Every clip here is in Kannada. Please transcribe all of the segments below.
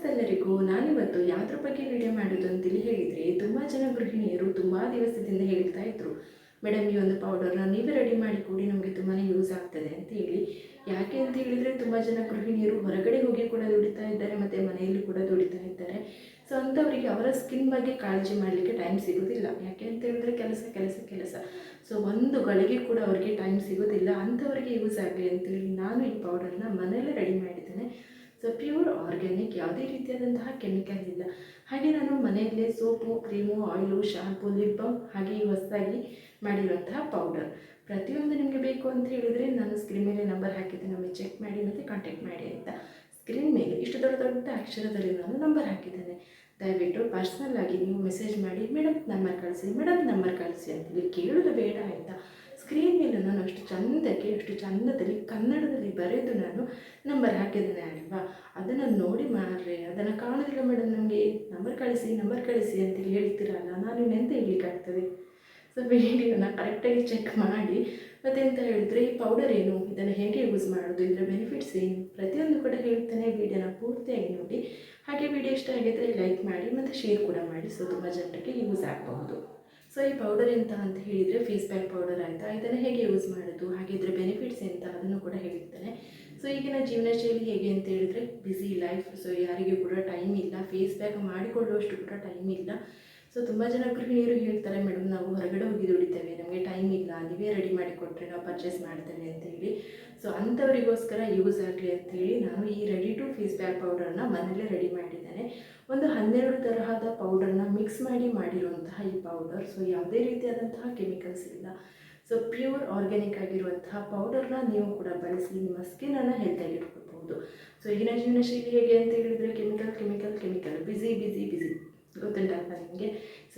ನಮಸ್ತೆ ಎಲ್ಲರಿಗೂ ನಾನಿವತ್ತು ಯಾವುದ್ರ ಬಗ್ಗೆ ವಿಡಿಯೋ ಮಾಡೋದು ಅಂತೇಳಿ ಹೇಳಿದರೆ, ತುಂಬ ಜನ ಗೃಹಿಣಿಯರು ತುಂಬ ದಿವಸದಿಂದ ಹೇಳ್ತಾ ಇದ್ರು ಮೇಡಮ್ ಈ ಒಂದು ಪೌಡರ್ನ ನೀವೇ ರೆಡಿ ಮಾಡಿ ಕೊಡಿ, ನಮಗೆ ತುಂಬಾ ಯೂಸ್ ಆಗ್ತದೆ ಅಂತ ಹೇಳಿ. ಯಾಕೆ ಅಂತ ಹೇಳಿದರೆ, ತುಂಬ ಜನ ಗೃಹಿಣಿಯರು ಹೊರಗಡೆ ಹೋಗಿ ಕೂಡ ದುಡಿತಾ ಇದ್ದಾರೆ, ಮತ್ತು ಮನೆಯಲ್ಲಿ ಕೂಡ ದುಡಿತಾ ಇದ್ದಾರೆ. ಸೊ ಅಂಥವರಿಗೆ ಅವರ ಸ್ಕಿನ್ ಬಗ್ಗೆ ಕಾಳಜಿ ಮಾಡಲಿಕ್ಕೆ ಟೈಮ್ ಸಿಗೋದಿಲ್ಲ. ಯಾಕೆ ಅಂತ ಹೇಳಿದ್ರೆ, ಕೆಲಸ ಕೆಲಸ ಕೆಲಸ. ಸೊ ಒಂದು ಗಳಿಗೆ ಕೂಡ ಅವರಿಗೆ ಟೈಮ್ ಸಿಗೋದಿಲ್ಲ. ಅಂಥವರಿಗೆ ಯೂಸ್ ಆಗಲಿ ಅಂತೇಳಿ ನಾನು ಈ ಪೌಡರ್ನ ಮನೆಯಲ್ಲೇ ರೆಡಿ ಮಾಡಿದ್ದೇನೆ. ಸೊ ಪ್ಯೂರ್ ಆರ್ಗ್ಯಾನಿಕ್ ಯಾವುದೇ ರೀತಿಯಾದಂತಹ ಕೆಮಿಕಲ್ ಇಲ್ಲ. ಹಾಗೆ ನಾನು ಮನೆಯಲ್ಲೇ soap, cream oil shampoo lip balm ಹಾಗೆ ಹೊಸದಾಗಿ ಮಾಡಿರುವಂತಹ ಪೌಡರ್ ಪ್ರತಿಯೊಂದು ನಿಮಗೆ ಬೇಕು ಅಂತ ಹೇಳಿದರೆ ನಾನು ಸ್ಕ್ರೀನ್ ಮೇಲೆ ನಂಬರ್ ಹಾಕಿದ್ದೆ ನಮಗೆ ಚೆಕ್ ಮಾಡಿ ಮತ್ತು ಕಾಂಟ್ಯಾಕ್ಟ್ ಮಾಡಿ ಅಂತ ಸ್ಕ್ರೀನ್ ಮೇಲೆ ಇಷ್ಟು ದೊಡ್ಡ ದೊಡ್ಡ ಅಕ್ಷರದಲ್ಲಿ ನಾನು ನಂಬರ್ ಹಾಕಿದ್ದೇನೆ. ದಯವಿಟ್ಟು ಪರ್ಸ್ನಲ್ ಆಗಿ ನೀವು ಮೆಸೇಜ್ ಮಾಡಿ ಮೇಡಮ್ ನಂಬರ್ ಕಳಿಸಿ ಮೇಡಮ್ ನಂಬರ್ ಕಳಿಸಿ ಅಂತೇಳಿ ಕೇಳೋದು ಬೇಡ ಆಯಿತಾ? ಸ್ಕ್ರೀನ್ ಮೇಲೆ ನಾನು ಅಷ್ಟು ಎಷ್ಟು ಚಂದದಲ್ಲಿ ಕನ್ನಡದಲ್ಲಿ ಬರೆದು ನಾನು ನಂಬರ್ ಹಾಕಿದ್ದೇನೆ ಅಲ್ವಾ? ಅದನ್ನು ನೋಡಿ ಮಾರ್ರೆ, ಅದನ್ನು ಕಾಣೋದಿಲ್ಲ ಮೇಡಮ್ ನನಗೆ ನಂಬರ್ ಕಳಿಸಿ ನಂಬರ್ ಕಳಿಸಿ ಅಂತ ಹೇಳ್ತೀರಲ್ಲ, ನಾನು ಇನ್ನೆಂತ ಹೇಳಲಿಕ್ಕಾಗ್ತದೆ? ಸೊ ವಿಡಿಯೋನ ಕರೆಕ್ಟಾಗಿ ಚೆಕ್ ಮಾಡಿ ಮತ್ತೆ ಅಂತ ಹೇಳಿದ್ರೆ ಈ ಪೌಡರ್ ಏನು? ಇದನ್ನು ಹೇಗೆ ಯೂಸ್ ಮಾಡೋದು? ಇದರ ಬೆನಿಫಿಟ್ಸ್ ಏನು? ಪ್ರತಿಯೊಂದು ಕೂಡ ಹೇಳ್ತೇನೆ ವಿಡಿಯೋನ ಪೂರ್ತಿಯಾಗಿ ನೋಡಿ. ಹಾಗೆ ವಿಡಿಯೋ ಇಷ್ಟ ಆಗಿದ್ದರೆ ಲೈಕ್ ಮಾಡಿ, ಮತ್ತು ಶೇರ್ ಕೂಡ ಮಾಡಿ. ಸೊ ತುಂಬ ಜನರಿಗೆ ಯೂಸ್ ಆಗಬಹುದು. ಸೊ ಈ ಪೌಡರ್ ಎಂತ ಅಂತ ಹೇಳಿದರೆ ಫೇಸ್ ಪ್ಯಾಕ್ ಪೌಡರ್ ಅಂತ. ಇದನ್ನು ಹೇಗೆ ಯೂಸ್ ಮಾಡೋದು, ಹಾಗೆ ಇದರ ಬೆನಿಫಿಟ್ಸ್ ಎಂತ ಅದನ್ನು ಕೂಡ ಹೇಳಿರ್ತಾನೆ. ಸೊ ಈಗಿನ ಜೀವನ ಶೈಲಿ ಹೇಗೆ ಅಂತ ಹೇಳಿದರೆ ಬ್ಯುಸಿ ಲೈಫ್ ಸೊ ಯಾರಿಗೂ ಕೂಡ ಟೈಮ್ ಇಲ್ಲ. ಫೇಸ್ ಪ್ಯಾಕ್ ಮಾಡಿಕೊಳ್ಳುವಷ್ಟು ಕೂಡ ಟೈಮ್ ಇಲ್ಲ. ಸೊ ತುಂಬ ಜನ ಗೃಹಿಣಿಯರು ಹೇಳ್ತಾರೆ ಮೇಡಮ್ ನಾವು ಹೊರಗಡೆ ಹೋಗಿ ದುಡಿತೇವೆ. ನಮಗೆ ಟೈಮ್ ಇಲ್ಲ. ನೀವೇ ರೆಡಿ ಮಾಡಿ ಕೊಟ್ಟರೆ ನಾವು ಪರ್ಚೇಸ್ ಮಾಡ್ತೇವೆ ಅಂತ ಹೇಳಿ. ಸೊ ಅಂಥವರಿಗೋಸ್ಕರ ಯೂಸ್ ಆಗಲಿ ಅಂತ ಹೇಳಿ ನಾನು ಈ ರೆಡಿ ಟು ಫೇಸ್ ಪ್ಯಾಕ್ ಪೌಡರ್ನ ಮನೆಯಲ್ಲೇ ರೆಡಿ ಮಾಡಿದ್ದೇನೆ. ಒಂದು ಹನ್ನೆರಡು ತರಹದ ಪೌಡರ್ನ ಮಿಕ್ಸ್ ಮಾಡಿ ಮಾಡಿರುವಂತಹ ಈ ಪೌಡರ್ ಸೊ ಯಾವುದೇ ರೀತಿಯಾದಂತಹ ಕೆಮಿಕಲ್ಸ್ ಇಲ್ಲ. ಸೊ ಪ್ಯೂರ್ ಆರ್ಗ್ಯಾನಿಕ್ ಆಗಿರುವಂತಹ ಪೌಡರ್ನ ನೀವು ಕೂಡ ಬಳಸಿ ನಿಮ್ಮ ಸ್ಕಿನ್ನನ್ನು ಹೆಲ್ತಾಗಿ ಇಟ್ಕೊಳ್ಬೋದು ಸೊ ಈಗಿನ ಜೀವನ ಶೈಲಿ ಹೇಗೆ ಅಂತ ಹೇಳಿದರೆ ಕೆಮಿಕಲ್ ಕೆಮಿಕಲ್ ಕೆಮಿಕಲ್ ಬಿಸಿ ಬಿಸಿ ಬಿಸಿ ಗೊತ್ತುಂಟಲ್ವ ನಿಮಗೆ?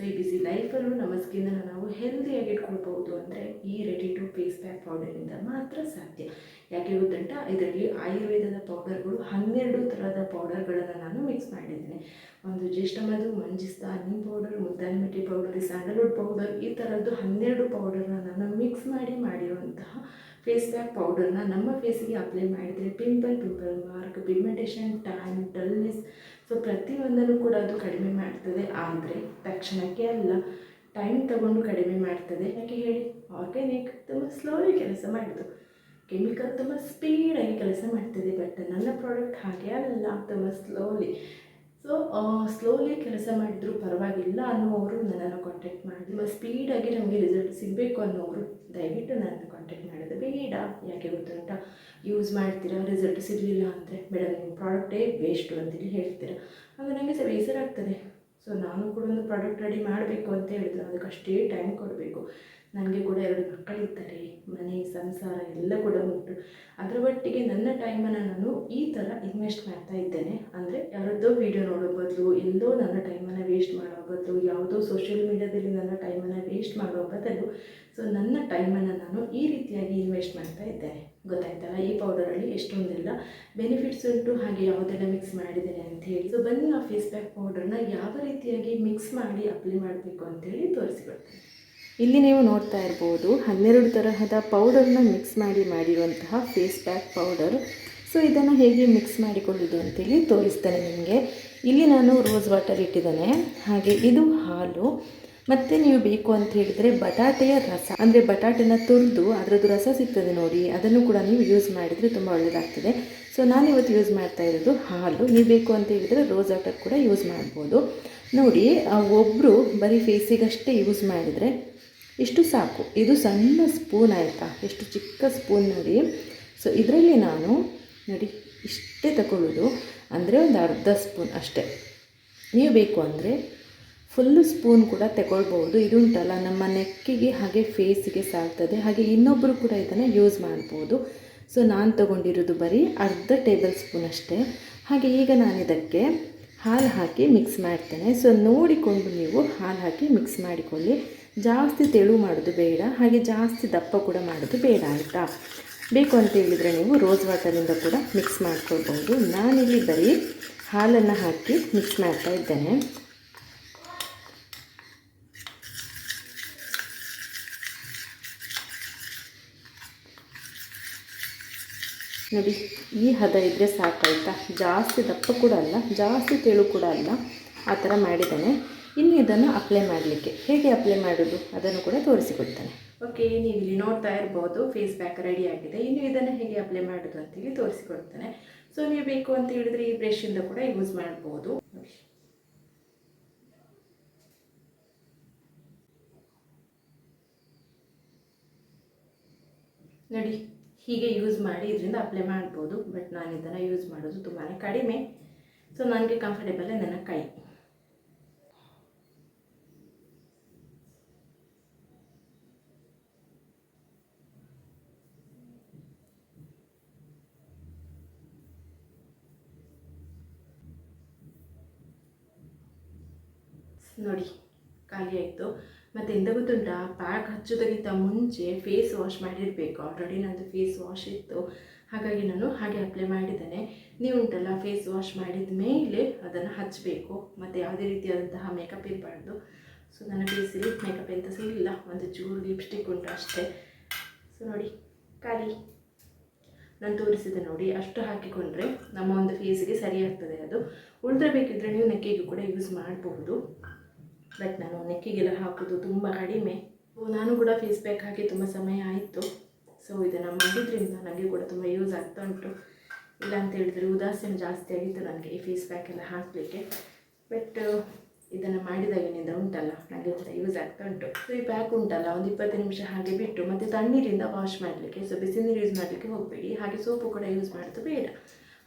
ಈ ಬಿಸಿ ಲೈಫಲ್ಲೂ ನಮ್ಮ ಸ್ಕಿನ್ನ ನಾವು ಹೆಲ್ದಿಯಾಗಿ ಇಟ್ಕೊಳ್ಬೋದು ಅಂದರೆ ಈ ರೆಡಿ ಟು ಫೇಸ್ ಪ್ಯಾಕ್ ಪೌಡರಿಂದ ಮಾತ್ರ ಸಾಧ್ಯ. ಯಾಕೆ ಗೊತ್ತಂಟ? ಇದರಲ್ಲಿ ಆಯುರ್ವೇದದ ಪೌಡರ್ಗಳು ಹನ್ನೆರಡು ಥರದ ಪೌಡರ್ಗಳನ್ನು ನಾನು ಮಿಕ್ಸ್ ಮಾಡಿದ್ದೇನೆ. ಒಂದು ಜ್ಯೇಷ್ಠಮಧು ಮಂಜಿಸ್ತಾ, ನಿಮ್ ಪೌಡರ್ ಮುದ್ದಾನ ಮಿಟ್ಟಿ ಪೌಡರ್ ಸ್ಯಾಂಡಲ್ವುಡ್ ಪೌಡರ್ ಈ ಥರದ್ದು ಹನ್ನೆರಡು ಪೌಡರ್ನ ನಾನು ಮಿಕ್ಸ್ ಮಾಡಿ ಮಾಡಿರುವಂತಹ ಫೇಸ್ ಪ್ಯಾಕ್ ಪೌಡರ್ನ ನಮ್ಮ ಫೇಸಿಗೆ ಅಪ್ಲೈ ಮಾಡಿದರೆ pimple pimple mark pigmentation tan dullness so ಪ್ರತಿಯೊಂದನ್ನು ಕೂಡ ಅದು ಕಡಿಮೆ ಮಾಡ್ತದೆ. ಆದರೆ, ತಕ್ಷಣಕ್ಕೆ ಅಲ್ಲ. ಟೈಮ್ ತಗೊಂಡು ಕಡಿಮೆ ಮಾಡ್ತದೆ. ಯಾಕೆ ಹೇಳಿ? ಆರ್ಗ್ಯಾನಿಕ್ ತುಂಬ ಸ್ಲೋಲಿ ಕೆಲಸ ಮಾಡಿತು ಕೆಮಿಕಲ್ ತುಂಬ ಸ್ಪೀಡಾಗಿ ಕೆಲಸ ಮಾಡ್ತದೆ. ಬಟ್ ನನ್ನ ಪ್ರಾಡಕ್ಟ್ ಹಾಗೆ ಅಲ್ಲ. ತುಂಬ ಸ್ಲೋಲಿ ಸೊ ಸ್ಲೋಲಿ ಕೆಲಸ ಮಾಡಿದ್ರು ಪರವಾಗಿಲ್ಲ ಅನ್ನೋರು ನನ್ನನ್ನು ಕಾಂಟ್ಯಾಕ್ಟ್ ಮಾಡಿ. ತುಂಬ ಸ್ಪೀಡಾಗಿ ನಮಗೆ ರಿಸಲ್ಟ್ ಸಿಗಬೇಕು ಅನ್ನೋರು ದಯವಿಟ್ಟು ನನ್ನನ್ನು ಕಾಂಟ್ಯಾಕ್ಟ್ ಮಾಡೋದು ಬೇಡ. ಯಾಕೆ ಗೊತ್ತುಂಟ? ಯೂಸ್ ಮಾಡ್ತೀರಾ? ರಿಸಲ್ಟ್ ಸಿಗಲಿಲ್ಲ ಅಂದರೆ ಮೇಡಮ್ ನಿಮ್ಮ ಪ್ರಾಡಕ್ಟೇ ವೇಸ್ಟು ಅಂತೇಳಿ ಹೇಳ್ತೀರಾ? ಆಗ ನನಗೆ ಸಹ ಬೇಸರ ಸೊ ನಾನು ಕೂಡ ಒಂದು ಪ್ರಾಡಕ್ಟ್ ರೆಡಿ ಮಾಡಬೇಕು ಅಂತ ಹೇಳಿದ್ರು. ಅದಕ್ಕೆ ಅಷ್ಟೇ ಟೈಮ್ ಕೊಡಬೇಕು. ನನಗೆ ಕೂಡ ಎರಡು ಮಕ್ಕಳಿದ್ದಾರೆ, ಮನೆ, ಸಂಸಾರ ಎಲ್ಲ ಕೂಡ ಉಂಟು. ಅದರ ಒಟ್ಟಿಗೆ ನನ್ನ ಟೈಮನ್ನು ನಾನು ಈ ಥರ ಇನ್ವೆಸ್ಟ್ ಮಾಡ್ತಾ ಇದ್ದೇನೆ. ಅಂದರೆ ಯಾರದ್ದೋ ವೀಡಿಯೋ ನೋಡೋ ಬದಲು, ಎಲ್ಲೋ ನನ್ನ ಟೈಮನ್ನು ವೇಸ್ಟ್ ಮಾಡೋ ಬದಲು, ಯಾವುದೋ ಸೋಷಿಯಲ್ ಮೀಡ್ಯಾದಲ್ಲಿ ನನ್ನ ಟೈಮನ್ನು ವೇಸ್ಟ್ ಮಾಡೋ ಬದಲು ಸೊ ನನ್ನ ಟೈಮನ್ನು ನಾನು ಈ ರೀತಿಯಾಗಿ ಇನ್ವೆಸ್ಟ್ ಮಾಡ್ತಾ ಇದ್ದೇನೆ. ಗೊತ್ತಾಯ್ತಲ್ಲ ಈ ಪೌಡರಲ್ಲಿ ಎಷ್ಟೊಂದೆಲ್ಲ ಬೆನಿಫಿಟ್ಸ್ ಉಂಟು, ಹಾಗೆ ಯಾವುದೆಲ್ಲ ಮಿಕ್ಸ್ ಮಾಡಿದ್ದೇನೆ ಅಂತ ಹೇಳಿ. ಸೊ ಬನ್ನಿ ಆ ಫೇಸ್ ಪ್ಯಾಕ್ ಪೌಡರ್ನ ಯಾವ ರೀತಿಯಾಗಿ ಮಿಕ್ಸ್ ಮಾಡಿ ಅಪ್ಲೈ ಮಾಡಬೇಕು ಅಂತೇಳಿ ತೋರಿಸಿಕೊಡ್ತೀನಿ. ಇಲ್ಲಿ ನೀವು ನೋಡ್ತಾ ಇರ್ಬೋದು ಹನ್ನೆರಡು ತರಹದ ಪೌಡರ್ನ ಮಿಕ್ಸ್ ಮಾಡಿ ಮಾಡಿರುವಂತಹ ಫೇಸ್ ಪ್ಯಾಕ್ ಪೌಡರ್ ಸೊ ಇದನ್ನು ಹೇಗೆ ಮಿಕ್ಸ್ ಮಾಡಿಕೊಳ್ಳೋದು ಅಂತೇಳಿ ತೋರಿಸ್ತೇನೆ ನಿಮಗೆ. ಇಲ್ಲಿ ನಾನು ರೋಸ್ ವಾಟರ್ ಇಟ್ಟಿದ್ದೇನೆ. ಹಾಗೆ ಇದು ಹಾಲು. ಮತ್ತು ನೀವು ಬೇಕು ಅಂತ ಹೇಳಿದರೆ ಬಟಾಟೆಯ ರಸ. ಅಂದರೆ ಬಟಾಟೆನ ತುರಿದು ಅದರದ್ದು ರಸ ಸಿಗ್ತದೆ ನೋಡಿ. ಅದನ್ನು ಕೂಡ ನೀವು ಯೂಸ್ ಮಾಡಿದರೆ ತುಂಬ ಒಳ್ಳೆಯದಾಗ್ತದೆ ಸೊ ನಾನಿವತ್ತು ಯೂಸ್ ಮಾಡ್ತಾ ಇರೋದು ಹಾಲು. ನೀವು ಬೇಕು ಅಂತ ಹೇಳಿದರೆ ರೋಸ್ ವಾಟರ್ ಕೂಡ ಯೂಸ್ ಮಾಡ್ಬೋದು. ನೋಡಿ ಒಬ್ಬರು ಬರೀ ಫೇಸಿಗಷ್ಟೇ ಯೂಸ್ ಮಾಡಿದರೆ ಇಷ್ಟು ಸಾಕು. ಇದು ಸಣ್ಣ ಸ್ಪೂನ್ ಆಯಿತಾ? ಎಷ್ಟು ಚಿಕ್ಕ ಸ್ಪೂನ್ ನೋಡಿ. ಸೊ ಇದರಲ್ಲಿ ನಾನು ನೋಡಿ, ಇಷ್ಟೇ ತಗೊಳ್ಳೋದು ಅಂದರೆ ಒಂದು ಅರ್ಧ ಸ್ಪೂನ್ ಅಷ್ಟೇ. ನೀವು ಬೇಕು ಅಂದರೆ ಫುಲ್ಲು ಸ್ಪೂನ್ ಕೂಡ ತಗೊಳ್ಬೋದು ಇದುಂಟಲ್ಲ ನಮ್ಮ ನೆಕ್ಕಿಗೆ ಹಾಗೆ ಫೇಸಿಗೆ ಸಾಲ್ತದೆ ಹಾಗೆ ಇನ್ನೊಬ್ಬರು ಕೂಡ ಇದನ್ನು ಯೂಸ್ ಮಾಡ್ಬೋದು. ಸೊ ನಾನು ತಗೊಂಡಿರೋದು ಬರೀ ಅರ್ಧ ಟೇಬಲ್ ಸ್ಪೂನ್ ಅಷ್ಟೇ. ಹಾಗೆ ಈಗ ನಾನು ಇದಕ್ಕೆ ಹಾಲು ಹಾಕಿ ಮಿಕ್ಸ್ ಮಾಡ್ತೇನೆ. ಸೊ ನೋಡಿಕೊಂಡು ನೀವು ಹಾಲು ಹಾಕಿ ಮಿಕ್ಸ್ ಮಾಡಿಕೊಳ್ಳಿ. ಜಾಸ್ತಿ ತೆಳು ಮಾಡೋದು ಬೇಡ, ಹಾಗೆ ಜಾಸ್ತಿ ದಪ್ಪ ಕೂಡ ಮಾಡೋದು ಬೇಡ ಆಯಿತಾ? ಬೇಕು ಅಂತ ಹೇಳಿದರೆ ನೀವು ರೋಸ್ ವಾಟರಿಂದ ಕೂಡ ಮಿಕ್ಸ್ ಮಾಡ್ಕೊಳ್ಬೋದು ನಾನಿಲ್ಲಿ ಬರೀ ಹಾಲನ್ನು ಹಾಕಿ ಮಿಕ್ಸ್ ಮಾಡ್ತಾ ಇದ್ದೇನೆ. ನೋಡಿ, ಈ ಹದ ಇದ್ದರೆ ಸಾಕಾಯ್ತಾ ಜಾಸ್ತಿ ದಪ್ಪ ಕೂಡ ಅಲ್ಲ, ಜಾಸ್ತಿ ತೆಳು ಕೂಡ ಅಲ್ಲ. ಆ ಥರ ಮಾಡಿದ್ದಾನೆ. ಇನ್ನು ಇದನ್ನು ಅಪ್ಲೈ ಮಾಡಲಿಕ್ಕೆ. ಹೇಗೆ ಅಪ್ಲೈ ಮಾಡೋದು? ಅದನ್ನು ಕೂಡ ತೋರಿಸಿಕೊಡ್ತಾನೆ. ಓಕೆ ನೀವು ಇಲ್ಲಿ ನೋಡ್ತಾ ಇರ್ಬೋದು ಫೇಸ್ ಪ್ಯಾಕ್ ರೆಡಿ ಆಗಿದೆ. ಇನ್ನು ಇದನ್ನು ಹೇಗೆ ಅಪ್ಲೈ ಮಾಡೋದು ಅಂತೇಳಿ ತೋರಿಸಿಕೊಡ್ತಾನೆ. ಸೊ ನೀವು ಬೇಕು ಅಂತ ಹೇಳಿದ್ರೆ ಈ ಬ್ರಷಿಂದ ಕೂಡ ಯೂಸ್ ಮಾಡ್ಬೋದು. ನೋಡಿ ನೋಡಿ ಹೀಗೆ ಯೂಸ್ ಮಾಡಿ ಇದರಿಂದ ಅಪ್ಲೈ ಮಾಡ್ಬೋದು ಬಟ್ ನಾನು ಇದನ್ನು ಯೂಸ್ ಮಾಡೋದು ತುಂಬಾ ಕಡಿಮೆ. ಸೊ ನನಗೆ ಕಂಫರ್ಟೇಬಲ್ ನನ್ನ ಕೈ. ನೋಡಿ. ಖಾಲಿ ಆಯಿತು. ಮತ್ತು ಎಂತ ಗೊತ್ತುಂಟಾ? ಪ್ಯಾಕ್ ಹಚ್ಚೋದಕ್ಕಿಂತ ಮುಂಚೆ ಫೇಸ್ ವಾಶ್ ಮಾಡಿರಬೇಕು. ಆಲ್ರೆಡಿ ನಂದು ಫೇಸ್ ವಾಶ್ ಇತ್ತು. ಹಾಗಾಗಿ ನಾನು ಹಾಗೆ ಅಪ್ಲೈ ಮಾಡಿದ್ದೇನೆ. ನೀವು ಉಂಟಲ್ಲ ಫೇಸ್ ವಾಶ್ ಮಾಡಿದ ಮೇಲೆ ಅದನ್ನು ಹಚ್ಚಬೇಕು ಮತ್ತು ಯಾವುದೇ ರೀತಿಯಾದಂತಹ ಮೇಕಪ್ ಇರಬಾರ್ದು. ಸೊ ನನ್ನ ಫೇಸಲ್ಲಿ ಮೇಕಪ್ ಎಂತ ಸಹ ಒಂದು ಚೂರು ಲಿಪ್ಸ್ಟಿಕ್ ಉಂಟು ಅಷ್ಟೇ. ಸೊ ನೋಡಿ, ಖಾಲಿ. ನಾನು ತೋರಿಸಿದೆ ನೋಡಿ. ಅಷ್ಟು ಹಾಕಿಕೊಂಡ್ರೆ ನಮ್ಮ ಒಂದು ಫೇಸಿಗೆ ಸರಿ ಆಗ್ತದೆ ಅದು. ಉಳಿದ್ರೆ ಬೇಕಿದ್ರೆ ನೀವು ನೆಕ್ಕಿಗೂ ಕೂಡ ಯೂಸ್ ಮಾಡಬಹುದು. ಬಟ್ ನಾನು ನೆಕ್ಕಿಗೆಲ್ಲ ಹಾಕೋದು ತುಂಬ ಕಡಿಮೆ. ನಾನು ಕೂಡ ಫೇಸ್ ಪ್ಯಾಕ್ ಹಾಕಿ ತುಂಬ ಸಮಯ ಆಯಿತು. ಸೊ ಇದನ್ನು ಮಾಡಿದ್ರಿಂದ ನನಗೆ ಕೂಡ ತುಂಬ ಯೂಸ್ ಆಗ್ತಾ ಉಂಟು. ಇಲ್ಲ ಅಂತ ಹೇಳಿದರೆ ಉದಾಸೀನ ಜಾಸ್ತಿ ಆಗಿತ್ತು ನನಗೆ ಈ ಫೇಸ್ ಪ್ಯಾಕ್ ಎಲ್ಲ ಹಾಕಲಿಕ್ಕೆ. ಬಟ್ ಇದನ್ನು ಮಾಡಿದಾಗಿನಿಂದ ಉಂಟಲ್ಲ ನನಗೆ ಕೂಡ ಯೂಸ್ ಆಗ್ತಾ ಉಂಟು. ಸೊ ಈ ಪ್ಯಾಕ್ ಉಂಟಲ್ಲ, ಒಂದು ಇಪ್ಪತ್ತು ನಿಮಿಷ ಹಾಗೆ ಬಿಟ್ಟು ಮತ್ತು ತಣ್ಣೀರಿಂದ ವಾಶ್ ಮಾಡಲಿಕ್ಕೆ ಸೊ ಬಿಸಿ ನೀರು ಯೂಸ್ ಮಾಡಲಿಕ್ಕೆ ಹೋಗಬೇಡಿ. ಹಾಗೆ ಸೋಪು ಕೂಡ ಯೂಸ್ ಮಾಡೋದು ಬೇಡ.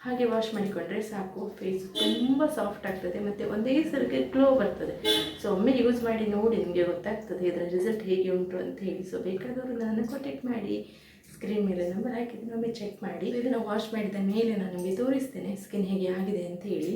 ಹಾಗೆ ವಾಶ್ ಮಾಡಿಕೊಂಡ್ರೆ ಸಾಕು. ಫೇಸ್ ತುಂಬ ಸಾಫ್ಟ್ ಆಗ್ತದೆ, ಮತ್ತು ಒಂದೇ ಸರಿಗೆ ಗ್ಲೋ ಬರ್ತದೆ. ಸೊ ಒಮ್ಮೆ ಯೂಸ್ ಮಾಡಿ ನೋಡಿ ನಿಮಗೆ ಗೊತ್ತಾಗ್ತದೆ ಇದರ ರಿಸಲ್ಟ್ ಹೇಗೆ ಉಂಟು ಅಂತ ಹೇಳಿ. ಸೊ ಬೇಕಾದವರು ನಾನು ಕಾಂಟ್ಯಾಕ್ಟ್ ಮಾಡಿ ಸ್ಕ್ರೀನ್ ಮೇಲೆ ನಂಬರ್ ಹಾಕಿದ್ದೀನಿ ಒಮ್ಮೆ ಚೆಕ್ ಮಾಡಿ. ಇದನ್ನು ವಾಶ್ ಮಾಡಿದ ಮೇಲೆ ನಾನು ನಿಮಗೆ ತೋರಿಸ್ತೇನೆ ಸ್ಕಿನ್ ಹೇಗೆ ಆಗಿದೆ ಅಂತ ಹೇಳಿ.